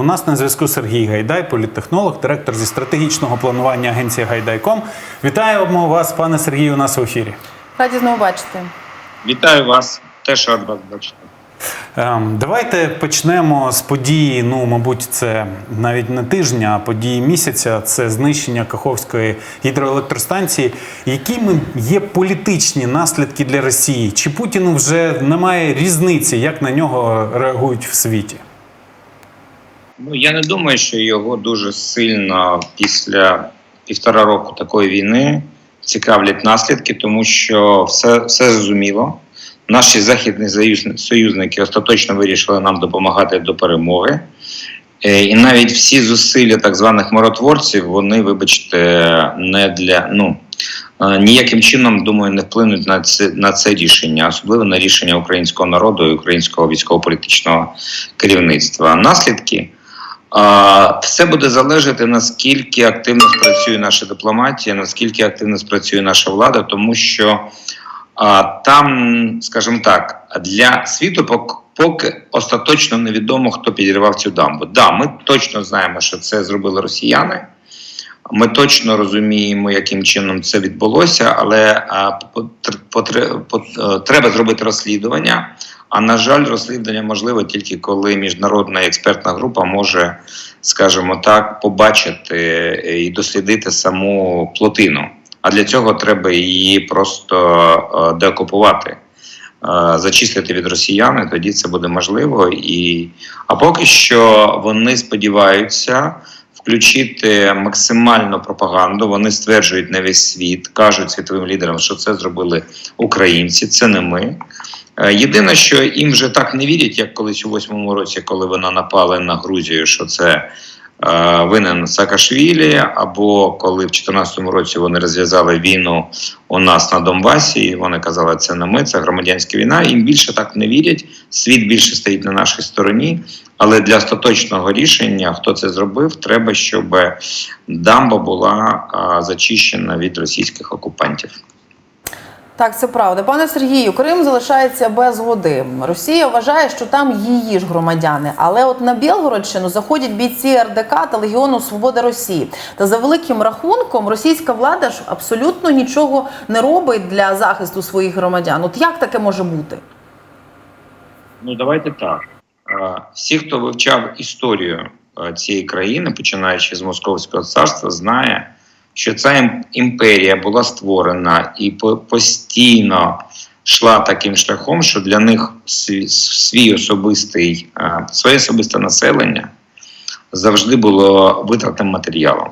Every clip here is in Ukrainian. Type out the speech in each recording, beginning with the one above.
У нас на зв'язку Сергій Гайдай, політтехнолог, директор зі стратегічного планування агенції Гайдайком. Вітаємо вас, пане Сергію, у нас в ефірі. Раді знову бачити. Вітаю вас, теж рад вас бачити. Ем, Давайте почнемо з події. Ну, мабуть, це навіть не тижня, а події місяця. Це знищення Каховської гідроелектростанції. Якими є політичні наслідки для Росії? Чи Путіну вже немає різниці, як на нього реагують в світі? Ну я не думаю, що його дуже сильно після півтора року такої війни цікавлять наслідки, тому що все, все зрозуміло. Наші західні союзни- союзники остаточно вирішили нам допомагати до перемоги. Е, І навіть всі зусилля так званих миротворців, вони, вибачте, не для ну е, ніяким чином, думаю, не вплинуть на це на це рішення, особливо на рішення українського народу і українського військово-політичного керівництва. Наслідки все буде залежати наскільки активно спрацює наша дипломатія, наскільки активно спрацює наша влада, тому що там, скажімо так, для світу пок- поки остаточно невідомо, хто підірвав цю дамбу. Да, ми точно знаємо, що це зробили росіяни. Ми точно розуміємо, яким чином це відбулося, але пот- е, треба зробити розслідування. А на жаль, розслідування можливе тільки коли міжнародна експертна група може, скажімо так, побачити е, і дослідити саму плотину. А для цього треба її просто е, деокупувати, е, зачистити від росіян, і тоді це буде можливо. І... А поки що вони сподіваються включити максимальну пропаганду. Вони стверджують на весь світ, кажуть світовим лідерам, що це зробили українці, це не ми. Е, Єдине, що їм вже так не вірять, як колись у восьмому році, коли вона напали на Грузію, що це винен Саакашвілі, або коли в 2014 році вони розв'язали війну у нас на Донбасі, і вони казали, це не ми, це громадянська війна. Їм більше так не вірять. Світ більше стоїть на нашій стороні. Але для остаточного рішення, хто це зробив, треба, щоб дамба була е, зачищена від російських окупантів. Так, це правда. Пане Сергію, Крим залишається без води. Росія вважає, що там її ж громадяни. Але от на Білгородщину заходять бійці РДК та Легіону Свободи Росії. Та за великим рахунком російська влада ж абсолютно нічого не робить для захисту своїх громадян. От як таке може бути? Ну, давайте так. Всі, хто вивчав історію цієї країни, починаючи з Московського царства, знає, що ця імперія була створена і постійно йшла таким шляхом, що для них свій, особистий, е, своє особисте населення завжди було витратним матеріалом,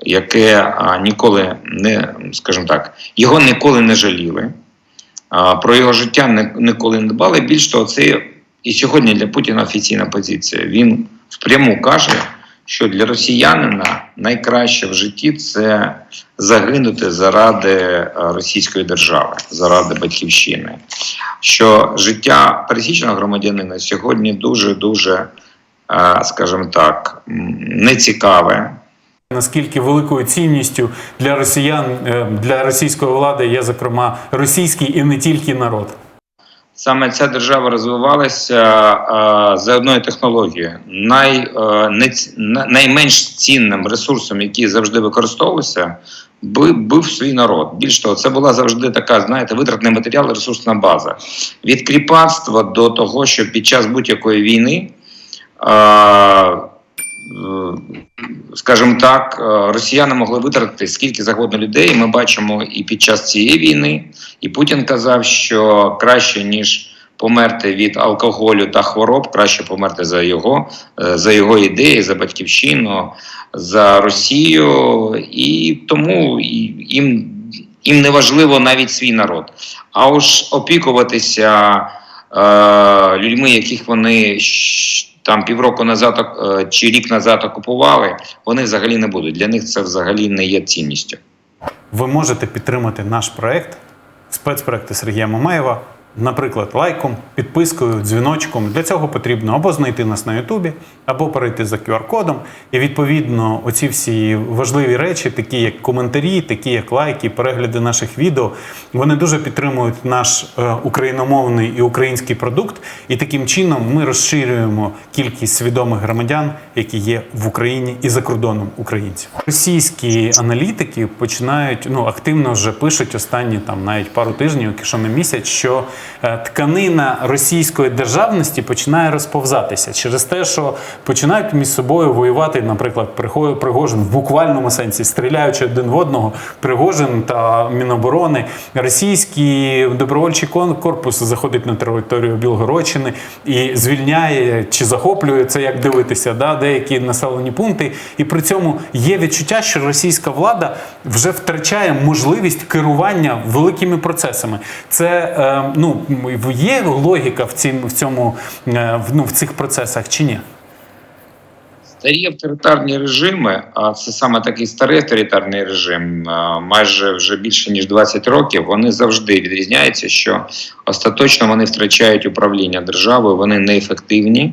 яке е, ніколи не, скажімо так, його ніколи не жаліли. Про його життя ні- ніколи не дбали. Більш того, це і сьогодні для Путіна офіційна позиція. Він впряму каже, що для росіянина найкраще в житті це загинути заради е, російської держави, заради батьківщини. Що життя пересічного громадянина сьогодні дуже дуже, е, скажімо так, нецікаве. Наскільки великою цінністю для росіян, е, для російської влади є, зокрема, російський і не тільки народ? Саме ця держава розвивалася е, за одною технологією. Най, е, не, найменш цінним ресурсом, який завжди використовувався, був, свій народ. Більш того, це була завжди така, знаєте, витратний матеріал, ресурсна база. Від кріпацтва до того, що під час будь-якої війни. Е, Скажімо так, е, росіяни могли витратити скільки завгодно людей. Ми бачимо і під час цієї війни, і Путін казав, що краще ніж померти від алкоголю та хвороб, краще померти за його, е, за його ідеї, за батьківщину, за Росію, і тому їм, їм не важливо навіть свій народ. А уж опікуватися е, людьми, яких вони там півроку назад е, чи рік назад окупували, вони взагалі не будуть. Для них це взагалі не є цінністю. Ви можете підтримати наш проект, спецпроекти Сергія Мамаєва Наприклад, лайком, підпискою, дзвіночком. Для цього потрібно або знайти нас на Ютубі, або перейти за QR-кодом. І відповідно, оці всі важливі речі, такі як коментарі, такі як лайки, перегляди наших відео, вони дуже підтримують наш е, україномовний і український продукт. І таким чином ми розширюємо кількість свідомих громадян, які є в Україні і за кордоном українців. Російські аналітики починають ну активно вже пишуть останні там навіть пару тижнів, якщо не місяць, що тканина російської державності починає розповзатися через те, що починають між собою воювати, наприклад, Пригожин в буквальному сенсі, стріляючи один в одного, Пригожин та Міноборони, російський добровольчий корпус заходить на територію Білгородщини і звільняє чи захоплює це, як дивитися, да, деякі населені пункти. І при цьому є відчуття, що російська влада вже втрачає можливість керування великими процесами. Це е, ну є логіка в цім в цьому е, ну, в цих процесах чи ні? Старі авторитарні режими, а це саме такий старий авторитарний режим, майже вже більше ніж 20 років. Вони завжди відрізняються, що остаточно вони втрачають управління державою, вони неефективні.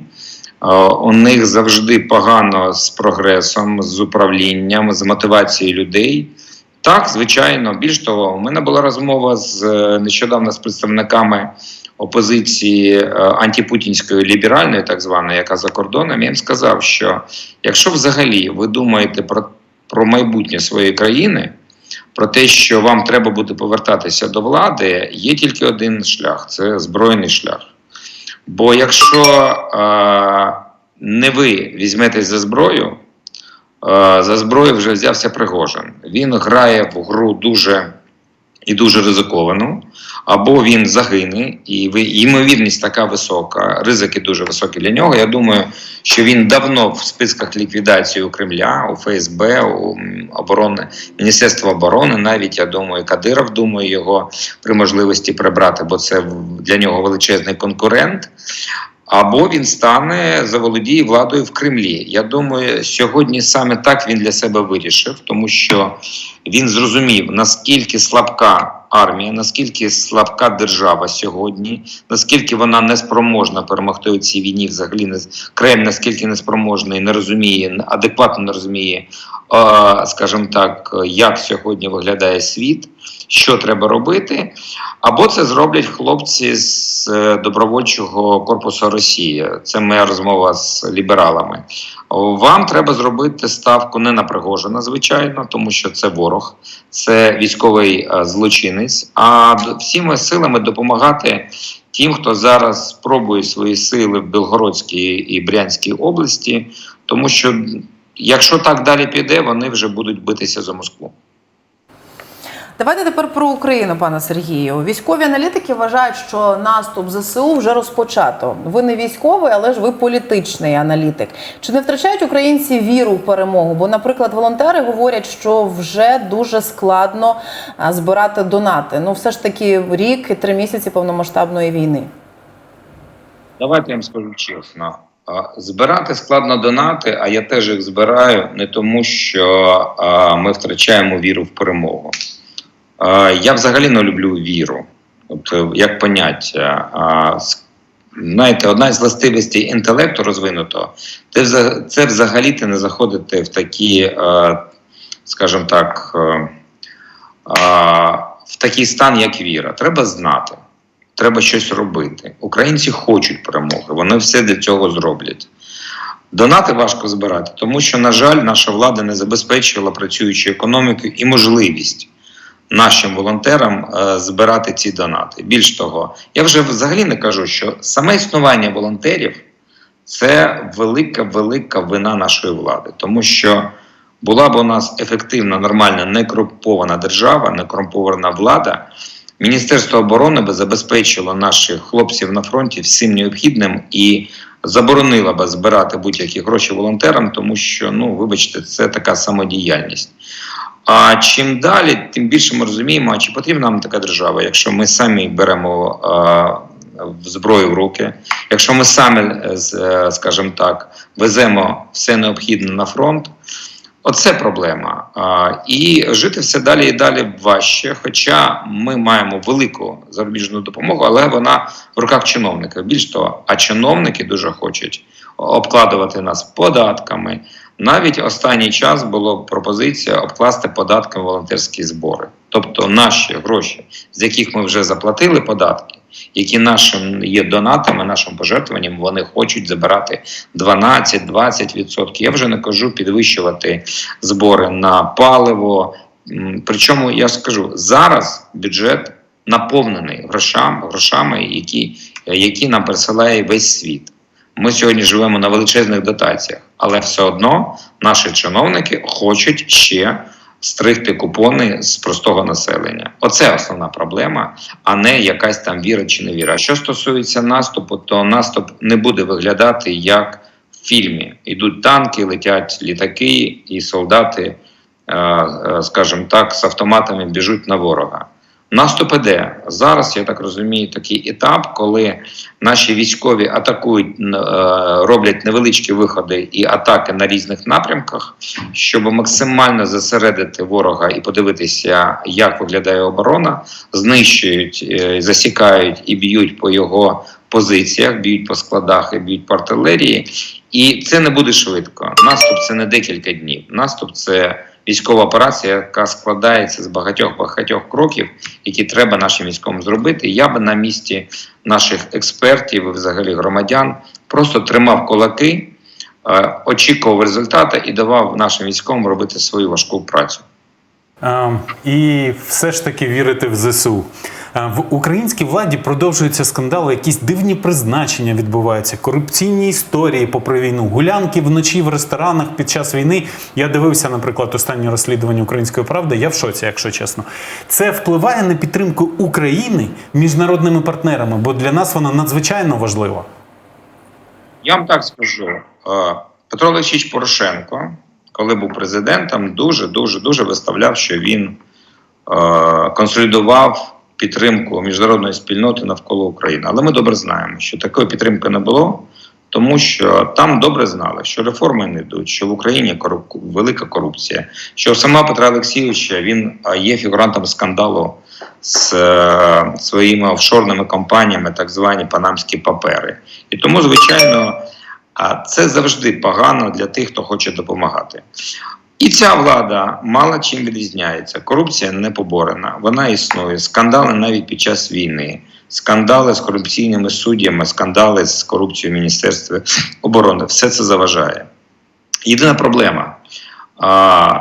У них завжди погано з прогресом, з управлінням, з мотивацією людей. Так, звичайно. Більш того, у мене була розмова з е, нещодавно з представниками опозиції е, антипутінської ліберальної, так званої, яка за кордоном, я їм сказав, що якщо взагалі ви думаєте про, про майбутнє своєї країни, про те, що вам треба буде повертатися до влади, є тільки один шлях це збройний шлях. Бо якщо е, не ви візьметесь за зброю, за зброю вже взявся Пригожин. Він грає в гру дуже і дуже ризиковану, або він загине, і ймовірність така висока, ризики дуже високі для нього. Я думаю, що він давно в списках ліквідації у Кремля, у ФСБ, у оборони Міністерства оборони. Навіть я думаю, Кадиров думає його при можливості прибрати, бо це для нього величезний конкурент. Або він стане заволодіє владою в Кремлі. Я думаю, сьогодні саме так він для себе вирішив, тому що він зрозумів, наскільки слабка армія, наскільки слабка держава сьогодні, наскільки вона не спроможна перемогти у цій війні. Взагалі не Кремль наскільки неспроможний, не розуміє, адекватно не розуміє, е, скажімо так, як сьогодні виглядає світ, що треба робити. Або це зроблять хлопці з е, добровольчого корпусу Росії. Це моя розмова з лібералами. Вам треба зробити ставку не на Пригожина, звичайно, тому що це ворог, це військовий е, злочинець. А всіми силами допомагати тим, хто зараз спробує свої сили в Білгородській і Брянській області, тому що якщо так далі піде, вони вже будуть битися за Москву. Давайте тепер про Україну, пане Сергію. Військові аналітики вважають, що наступ ЗСУ вже розпочато. Ви не військовий, але ж ви політичний аналітик. Чи не втрачають українці віру в перемогу? Бо, наприклад, волонтери говорять, що вже дуже складно збирати донати. Ну, все ж таки, рік і три місяці повномасштабної війни. Давайте я вам скажу чесно. Збирати складно донати, а я теж їх збираю не тому, що ми втрачаємо віру в перемогу. А, Я взагалі не люблю віру, от е, як поняття. Знаєте, одна із властивостей інтелекту розвинутого це, взагалі ти не заходити в такі, е, скажімо так, е, в такий стан, як віра. Треба знати треба щось робити. Українці хочуть перемоги, вони все для цього зроблять. Донати важко збирати, тому що, на жаль, наша влада не забезпечувала працюючу економіку і можливість нашим волонтерам е, збирати ці донати. Більш того, я вже взагалі не кажу, що саме існування волонтерів це велика, велика вина нашої влади, тому що була б у нас ефективна, нормальна, некорумпована держава, некорумпована влада. Міністерство оборони би забезпечило наших хлопців на фронті всім необхідним і заборонило би збирати будь-які гроші волонтерам, тому що, ну вибачте, це така самодіяльність. А чим далі, тим більше ми розуміємо, а чи потрібна нам така держава, якщо ми самі беремо в зброю в руки, якщо ми самі, е, е, скажімо так, веземо все необхідне на фронт. Оце проблема. А, І жити все далі і далі важче. Хоча ми маємо велику зарубіжну допомогу, але вона в руках чиновників. Більш того, а чиновники дуже хочуть обкладувати нас податками. Навіть останній час була пропозиція обкласти податками волонтерські збори, тобто наші гроші, з яких ми вже заплатили податки, які нашим є донатами, нашим пожертвуванням, вони хочуть забирати 12-20%. Я вже не кажу підвищувати збори на паливо. Причому я скажу зараз бюджет наповнений грошами, грошами, які, які нам присилає весь світ. Ми сьогодні живемо на величезних дотаціях, але все одно наші чиновники хочуть ще стригти купони з простого населення. Оце основна проблема, а не якась там віра чи не віра. Що стосується наступу, то наступ не буде виглядати як в фільмі. Ідуть танки, летять літаки, і солдати, е, е, скажімо так, з автоматами біжуть на ворога. Наступ іде зараз. Я так розумію, такий етап, коли наші військові атакують, е, роблять невеличкі виходи і атаки на різних напрямках, щоб максимально зосередити ворога і подивитися, як виглядає оборона, знищують, е, засікають і б'ють по його позиціях, б'ють по складах і б'ють по артилерії. І це не буде швидко. Наступ це не декілька днів. Наступ це військова операція, яка складається з багатьох багатьох кроків, які треба нашим військовим зробити. Я би на місці наших експертів і взагалі громадян просто тримав кулаки, е, очікував результати і давав нашим військовим робити свою важку працю. Е, І все ж таки вірити в ЗСУ. Е, В українській владі продовжуються скандали, якісь дивні призначення відбуваються, корупційні історії попри війну, гулянки вночі в ресторанах під час війни. Я дивився, наприклад, останнє розслідування української правди. Я в шоці, якщо чесно. Це впливає на підтримку України міжнародними партнерами, бо для нас вона надзвичайно важлива. Я вам так скажу: Е, Петро Олексійович Порошенко, коли був президентом, дуже дуже дуже виставляв, що він е, консолідував підтримку міжнародної спільноти навколо України. Але ми добре знаємо, що такої підтримки не було, тому що там добре знали, що реформи не йдуть, що в Україні коруп... велика корупція, що сама Петра Олексійовича він е, є фігурантом скандалу з е, своїми офшорними компаніями, так звані панамські папери. І тому, звичайно, а це завжди погано для тих, хто хоче допомагати. І ця влада мало чим відрізняється. Корупція не поборена, вона існує. Скандали навіть під час війни, скандали з корупційними суддями, скандали з корупцією в Міністерстві оборони. Все це заважає. Єдина проблема.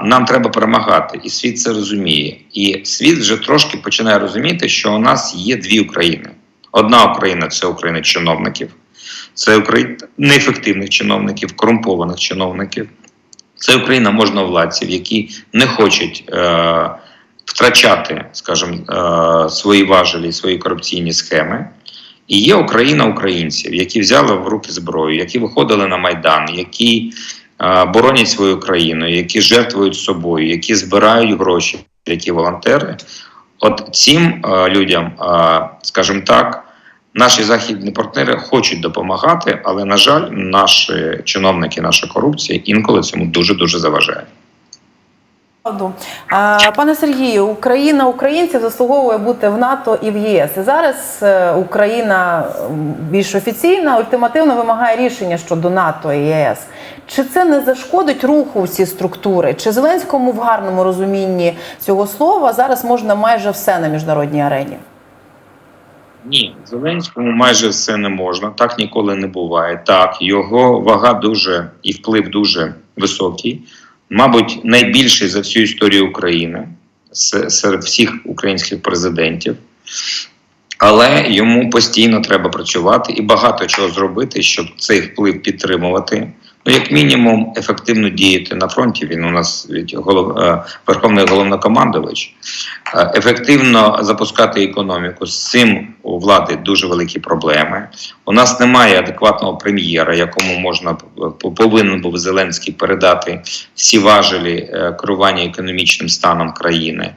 Нам треба перемагати, і світ це розуміє. І світ вже трошки починає розуміти, що у нас є дві України. Одна Україна це Україна чиновників, це Україна неефективних чиновників, корумпованих чиновників. Це Україна можновладців, які не хочуть е, втрачати, скажімо, е, свої важелі, свої корупційні схеми. І є Україна українців, які взяли в руки зброю, які виходили на майдан, які е, боронять свою країну, які жертвують собою, які збирають гроші, які волонтери. От цим е, людям, е, скажімо так, наші західні партнери хочуть допомагати, але на жаль, наші чиновники, наша корупція інколи цьому дуже дуже заважає. Пане Сергію, Україна українців заслуговує бути в НАТО і в ЄС. І зараз е, Україна більш офіційна, ультимативно вимагає рішення щодо НАТО і ЄС. Чи це не зашкодить руху в ці структури? Чи Зеленському в гарному розумінні цього слова зараз можна майже все на міжнародній арені? Ні, Зеленському майже все не можна. Так ніколи не буває. Так, його вага дуже і вплив дуже високий, мабуть, найбільший за всю історію України серед всіх українських президентів. Але йому постійно треба працювати і багато чого зробити, щоб цей вплив підтримувати. Ну, як мінімум, ефективно діяти на фронті. Він у нас від голов... е, верховний головнокомандувач. Е, ефективно запускати економіку. З цим у влади дуже великі проблеми. У нас немає адекватного прем'єра, якому можна п- повинен був Зеленський передати всі важелі е, керування економічним станом країни.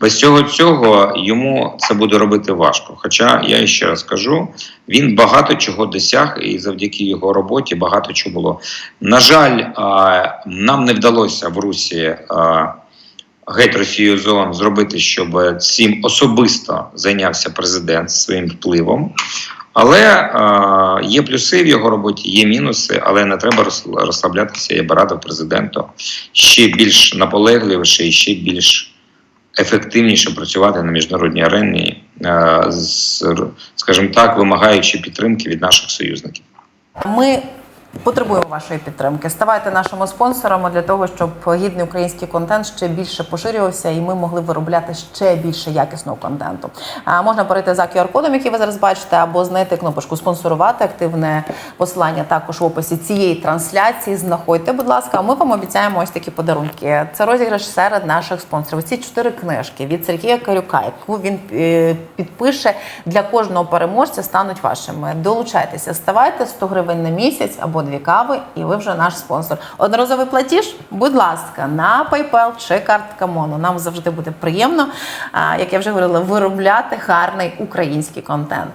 Без цього цього йому це буде робити важко. Хоча я ще раз кажу, він багато чого досяг, і завдяки його роботі багато чого було На жаль, нам не вдалося в Русі геть Росію зон зробити, щоб цим особисто зайнявся президент своїм впливом. Але є плюси в його роботі, є мінуси, але не треба розслаблятися. Я б радив президенту ще більш наполегливіше і ще більш ефективніше працювати на міжнародній арені, скажімо так, вимагаючи підтримки від наших союзників. Ми потребуємо вашої підтримки. Ставайте нашими спонсорами для того, щоб гідний український контент ще більше поширювався, і ми могли виробляти ще більше якісного контенту. А можна перейти за QR-кодом, який ви зараз бачите, або знайти кнопочку спонсорувати. Активне посилання також в описі цієї трансляції. Знаходьте, будь ласка. Ми вам обіцяємо ось такі подарунки. Це розіграш серед наших спонсорів. Ці чотири книжки від Сергія Карюка, яку він е, підпише для кожного переможця, стануть вашими. Долучайтеся, ставайте 100 гривень на місяць або дві кави, і ви вже наш спонсор. Одноразовий платіж, будь ласка, на PayPal чи картка Моно. Нам завжди буде приємно, як я вже говорила, виробляти гарний український контент.